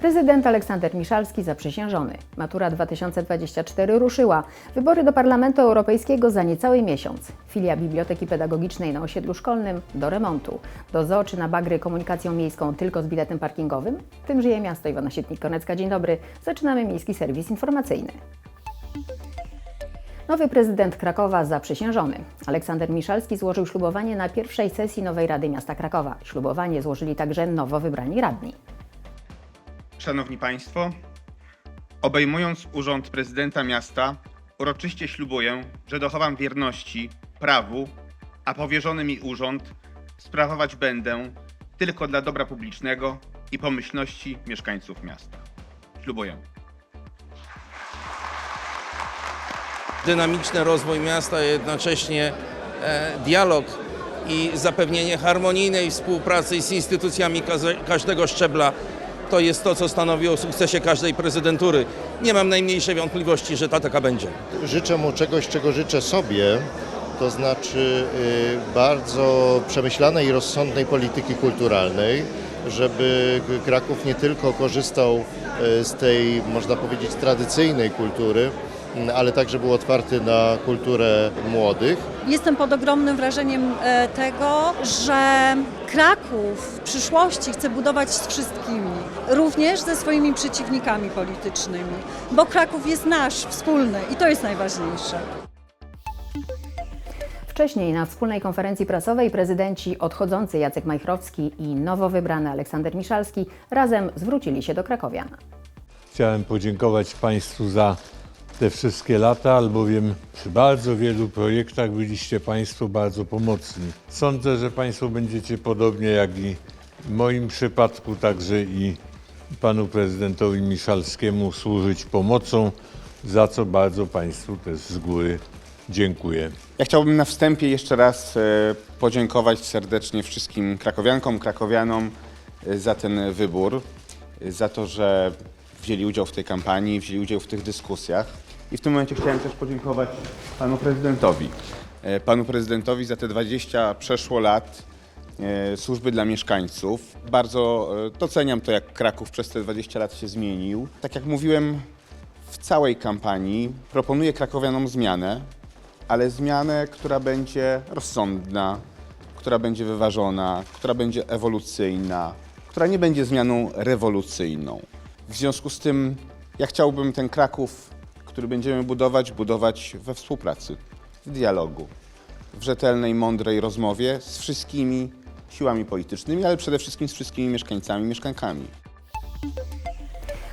Prezydent Aleksander Miszalski zaprzysiężony. Matura 2024 ruszyła. Wybory do Parlamentu Europejskiego za niecały miesiąc. Filia Biblioteki Pedagogicznej na osiedlu szkolnym do remontu. Do czy na bagry komunikacją miejską tylko z biletem parkingowym? Tym żyje miasto. Iwona Sietnik-Konecka, dzień dobry. Zaczynamy Miejski Serwis Informacyjny. Nowy prezydent Krakowa zaprzysiężony. Aleksander Miszalski złożył ślubowanie na pierwszej sesji nowej Rady Miasta Krakowa. Ślubowanie złożyli także nowo wybrani radni. Szanowni Państwo, obejmując urząd prezydenta miasta, uroczyście ślubuję, że dochowam wierności prawu, a powierzony mi urząd sprawować będę tylko dla dobra publicznego i pomyślności mieszkańców miasta. Ślubuję. dynamiczny rozwój miasta, jednocześnie e, dialog i zapewnienie harmonijnej współpracy z instytucjami każdego szczebla to jest to, co stanowi o sukcesie każdej prezydentury. Nie mam najmniejszej wątpliwości, że ta taka będzie. Życzę mu czegoś, czego życzę sobie, to znaczy y, bardzo przemyślanej i rozsądnej polityki kulturalnej, żeby Kraków nie tylko korzystał y, z tej, można powiedzieć, tradycyjnej kultury, ale także był otwarty na kulturę młodych. Jestem pod ogromnym wrażeniem e, tego, że Kraków w przyszłości chce budować z wszystkimi, również ze swoimi przeciwnikami politycznymi, bo Kraków jest nasz, wspólny i to jest najważniejsze. Wcześniej na wspólnej konferencji prasowej prezydenci odchodzący Jacek Majchrowski i nowo wybrany Aleksander Miszalski razem zwrócili się do Krakowian. Chciałem podziękować Państwu za te wszystkie lata, albowiem przy bardzo wielu projektach byliście Państwo bardzo pomocni. Sądzę, że Państwo będziecie podobnie jak i w moim przypadku, także i Panu Prezydentowi Miszalskiemu służyć pomocą, za co bardzo Państwu też z góry dziękuję. Ja chciałbym na wstępie jeszcze raz e, podziękować serdecznie wszystkim krakowiankom, krakowianom e, za ten wybór, e, za to, że wzięli udział w tej kampanii, wzięli udział w tych dyskusjach. I w tym momencie chciałem też podziękować panu prezydentowi. E, Panu prezydentowi za te 20 przeszło lat e, służby dla mieszkańców. Bardzo e, doceniam to, jak Kraków przez te 20 lat się zmienił. Tak jak mówiłem w całej kampanii, proponuję krakowianom zmianę, ale zmianę, która będzie rozsądna, która będzie wyważona, która będzie ewolucyjna, która nie będzie zmianą rewolucyjną. W związku z tym ja chciałbym ten Kraków, który będziemy budować, budować we współpracy, w dialogu, w rzetelnej, mądrej rozmowie z wszystkimi siłami politycznymi, ale przede wszystkim z wszystkimi mieszkańcami, mieszkankami.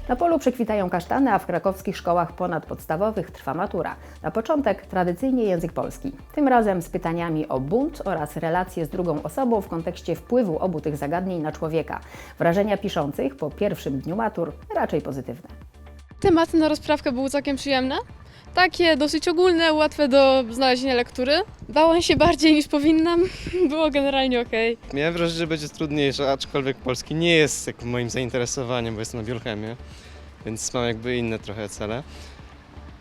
Na polu przekwitają kasztany, a w krakowskich szkołach ponadpodstawowych trwa matura. Na początek tradycyjnie język polski. Tym razem z pytaniami o bunt oraz relacje z drugą osobą w kontekście wpływu obu tych zagadnień na człowieka. Wrażenia piszących po pierwszym dniu matur raczej pozytywne. Tematy na rozprawkę były całkiem przyjemne. Takie dosyć ogólne, łatwe do znalezienia lektury. Bałam się bardziej niż powinnam. Było generalnie ok. Miałem wrażenie, że będzie trudniejsze, aczkolwiek polski nie jest jak moim zainteresowaniem, bo jestem na biochemię, więc mam jakby inne trochę cele.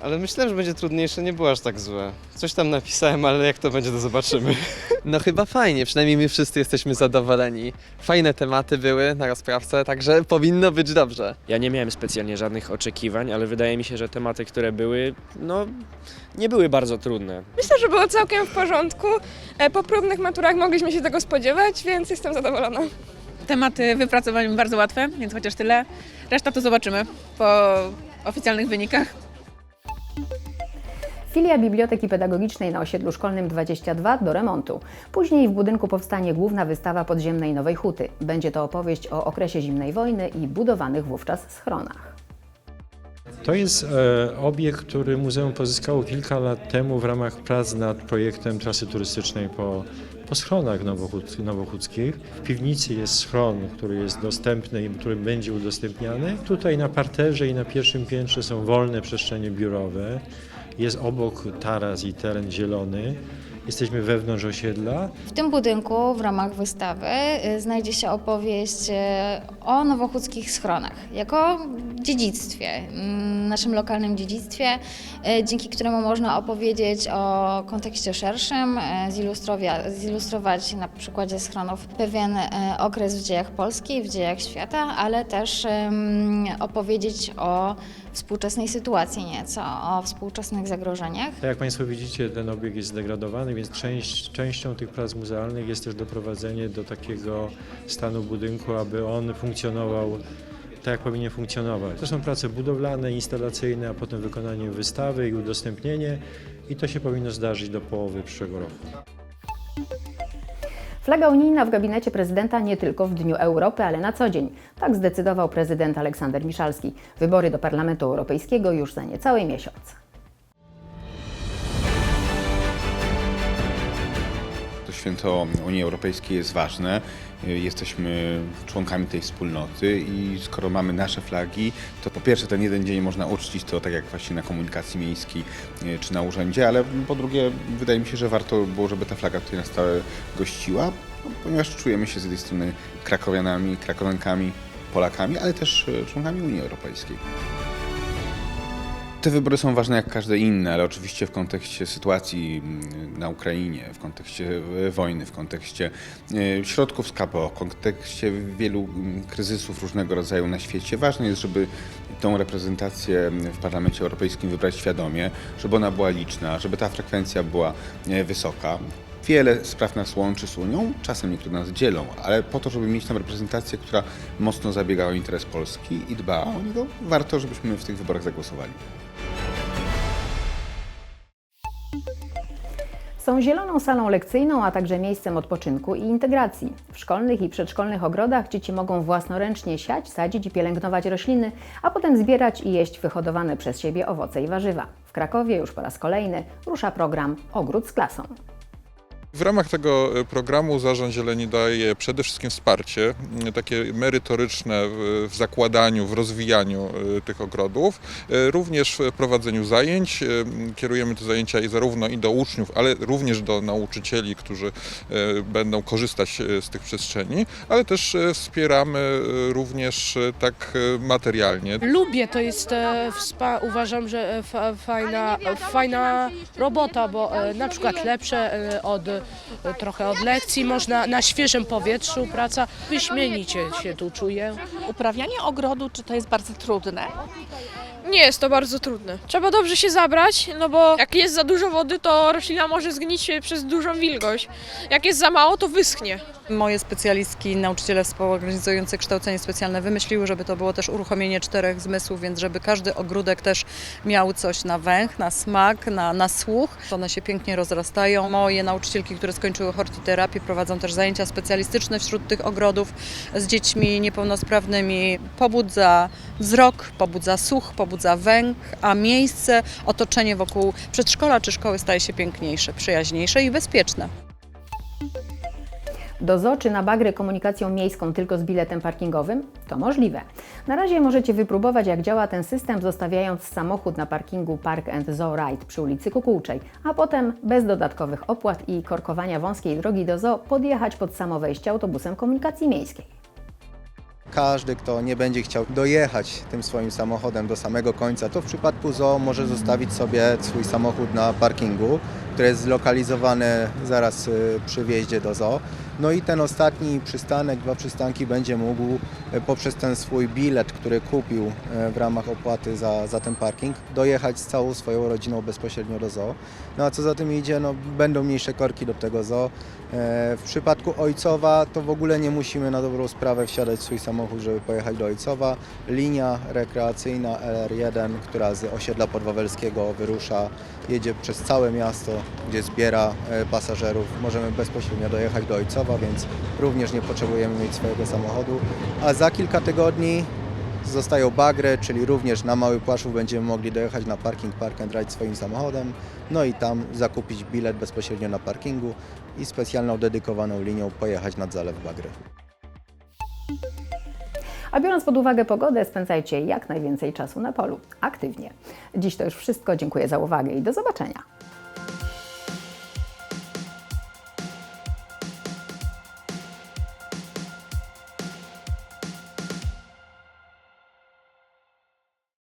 Ale myślałem, że będzie trudniejsze, nie było aż tak złe. Coś tam napisałem, ale jak to będzie, to zobaczymy. No chyba fajnie, przynajmniej my wszyscy jesteśmy zadowoleni. Fajne tematy były na rozprawce, także powinno być dobrze. Ja nie miałem specjalnie żadnych oczekiwań, ale wydaje mi się, że tematy, które były, no nie były bardzo trudne. Myślę, że było całkiem w porządku. E, Po próbnych maturach mogliśmy się tego spodziewać, więc jestem zadowolona. Tematy wypracowaliśmy bardzo łatwe, więc chociaż tyle. Reszta to zobaczymy po oficjalnych wynikach. Filia Biblioteki Pedagogicznej na osiedlu szkolnym 22 do remontu. Później w budynku powstanie główna wystawa podziemnej Nowej Huty. Będzie to opowieść o okresie zimnej wojny i budowanych wówczas schronach. To jest e, obiekt, który muzeum pozyskało kilka lat temu w ramach prac nad projektem trasy turystycznej po, po schronach nowochód, nowochódzkich. W piwnicy jest schron, który jest dostępny i który będzie udostępniany. Tutaj na parterze i na pierwszym piętrze są wolne przestrzenie biurowe. Jest obok taras i teren zielony. Jesteśmy wewnątrz osiedla. W tym budynku w ramach wystawy y, znajdzie się opowieść y, o nowochódzkich schronach jako dziedzictwie, mm, naszym lokalnym dziedzictwie, y, dzięki któremu można opowiedzieć o kontekście szerszym, zilustrować na przykładzie schronów pewien okres w dziejach Polski, w dziejach świata, ale też opowiedzieć o współczesnej sytuacji nieco, o współczesnych zagrożeniach. Tak jak Państwo widzicie, ten obiekt jest zdegradowany, więc część, częścią tych prac muzealnych jest też doprowadzenie do takiego stanu budynku, aby on funkcjonował tak, jak powinien funkcjonować. To są prace budowlane, instalacyjne, a potem wykonanie wystawy i udostępnienie i to się powinno zdarzyć do połowy przyszłego roku. Flaga unijna w gabinecie prezydenta nie tylko w Dniu Europy, ale na co dzień. Tak zdecydował prezydent Aleksander Miszalski. Wybory do Parlamentu Europejskiego już za niecały miesiąc. Święto Unii Europejskiej jest ważne. Jesteśmy członkami tej wspólnoty i skoro mamy nasze flagi, to po pierwsze ten jeden dzień można uczcić to tak jak właśnie na komunikacji miejskiej e, czy na urzędzie, ale po drugie wydaje mi się, że warto było, żeby ta flaga tutaj na stałe gościła, no, ponieważ czujemy się z jednej strony krakowianami, krakowiankami, Polakami, ale też e, członkami Unii Europejskiej. Te wybory są ważne jak każde inne, ale oczywiście w kontekście sytuacji mm, na Ukrainie, w kontekście e, wojny, w kontekście e, środków z KPO, w kontekście wielu mm, kryzysów różnego rodzaju na świecie, ważne jest, żeby tą reprezentację w Parlamencie Europejskim wybrać świadomie, żeby ona była liczna, żeby ta frekwencja była e, wysoka. Wiele spraw nas łączy z Unią, czasem niektóre nas dzielą, ale po to, żeby mieć tam reprezentację, która mocno zabiega o interes Polski i dba o niego, warto, żebyśmy w tych wyborach zagłosowali. Są zieloną salą lekcyjną, a także miejscem odpoczynku i integracji. W szkolnych i przedszkolnych ogrodach dzieci mogą własnoręcznie siać, sadzić i pielęgnować rośliny, a potem zbierać i jeść wyhodowane przez siebie owoce i warzywa. W Krakowie już po raz kolejny rusza program Ogród z klasą. W ramach tego e, programu Zarząd Zieleni daje przede wszystkim wsparcie, m, takie merytoryczne w, zakładaniu, w rozwijaniu e, tych ogrodów, e, również w prowadzeniu zajęć. Kierujemy te zajęcia i zarówno i do uczniów, ale również do nauczycieli, którzy będą korzystać z tych przestrzeni, ale też wspieramy również tak materialnie. Lubię, to jest uważam, że fa- fajna, fajna robota, bo na przykład lepsze od trochę od lekcji, można na świeżym powietrzu praca, wyśmienicie się tu czuję. Uprawianie ogrodu, czy to jest bardzo trudne? Nie jest to bardzo trudne. Trzeba dobrze się zabrać, no bo jak jest za dużo wody, to roślina może zgnić przez dużą wilgoć. Jak jest za mało, to wyschnie. Moje specjalistki, nauczyciele współorganizujący kształcenie specjalne wymyśliły, żeby to było też uruchomienie czterech zmysłów, więc żeby każdy ogródek też miał coś na węch, na smak, na, na słuch. One się pięknie rozrastają. Moje nauczycielki, które skończyły hortiterapię, prowadzą też zajęcia specjalistyczne wśród tych ogrodów z dziećmi niepełnosprawnymi. Pobudza wzrok, pobudza słuch, pobudza węch, a miejsce, otoczenie wokół przedszkola czy szkoły staje się piękniejsze, przyjaźniejsze i bezpieczne. Do zoo czy na bagry komunikacją miejską tylko z biletem parkingowym? To możliwe. Na razie możecie wypróbować, jak działa ten system, zostawiając samochód na parkingu Park and Zoo Ride przy ulicy Kukułczej, a potem bez dodatkowych opłat i korkowania wąskiej drogi do zoo podjechać pod samo wejście autobusem komunikacji miejskiej. Każdy, kto nie będzie chciał dojechać tym swoim samochodem do samego końca, to w przypadku zoo może zostawić sobie swój samochód na parkingu, który jest zlokalizowany zaraz y, przy wjeździe do zoo. No i ten ostatni przystanek, dwa przystanki będzie mógł y, poprzez ten swój bilet, który kupił y, w ramach opłaty za, za ten parking, dojechać z całą swoją rodziną bezpośrednio do zoo. No a co za tym idzie, no, będą mniejsze korki do tego zoo. W przypadku Ojcowa to w ogóle nie musimy na dobrą sprawę wsiadać w swój samochód, żeby pojechać do Ojcowa. Linia rekreacyjna LR1, która z osiedla podwawelskiego wyrusza, jedzie przez całe miasto, gdzie zbiera e, pasażerów. Możemy bezpośrednio dojechać do Ojcowa, więc również nie potrzebujemy mieć swojego samochodu. A za kilka tygodni Zostają bagry, czyli również na Mały Płaszów będziemy mogli dojechać na parking Park and Ride swoim samochodem, no i tam zakupić bilet bezpośrednio na parkingu i specjalną dedykowaną linią pojechać nad Zalew Bagry. A biorąc pod uwagę pogodę, spędzajcie jak najwięcej czasu na polu, aktywnie. Dziś to już wszystko. Dziękuję za uwagę i do zobaczenia.